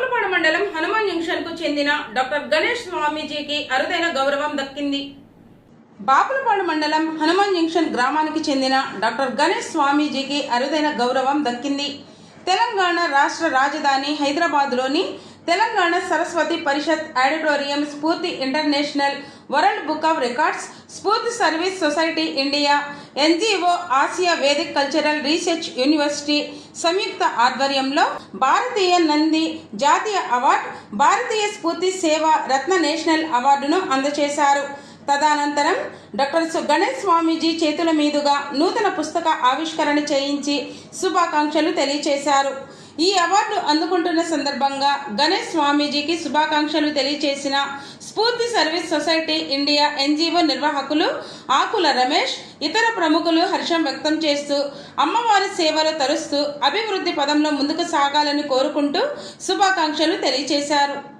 రావులపాడు మండలం హనుమాన్ జంక్షన్కు చెందిన డాక్టర్ గణేష్ స్వామీజీకి అరుదైన గౌరవం దక్కింది. బాపులపాడు మండలం హనుమాన్ జంక్షన్ గ్రామానికి చెందిన డాక్టర్ గణేష్ స్వామీజీకి అరుదైన గౌరవం దక్కింది. తెలంగాణ రాష్ట్ర రాజధాని హైదరాబాద్లోని Telangana Saraswati Parishad auditorium Spoorthi International World Book of Records Spoorthi Service Society India NGO Asia Vedic Cultural Research University సంయుక్త ఆధ్వర్యంలో భారతీయ నంది జాతీయ అవార్డు భారతీయ స్ఫూర్తి సేవ రత్న నేషనల్ అవార్డును అందజేశారు. తదనంతరం డాక్టర్ గణేష్ స్వామీజీ చేతుల మీదుగా నూతన పుస్తక ఆవిష్కరణ చేయించి శుభాకాంక్షలు తెలియచేశారు. ఈ అవార్డు అందుకుంటున్న సందర్భంగా గణేష్ స్వామీజీకి శుభాకాంక్షలు తెలియచేసిన స్ఫూర్తి సర్వీస్ సొసైటీ ఇండియా ఎన్జిఓ నిర్వాహకులు ఆకుల రమేష్ ఇతర ప్రముఖులు హర్షం వ్యక్తం చేస్తూ అమ్మవారి సేవలు తరుస్తూ అభివృద్ధి పదంలో ముందుకు సాగాలని కోరుకుంటూ శుభాకాంక్షలు తెలియచేశారు.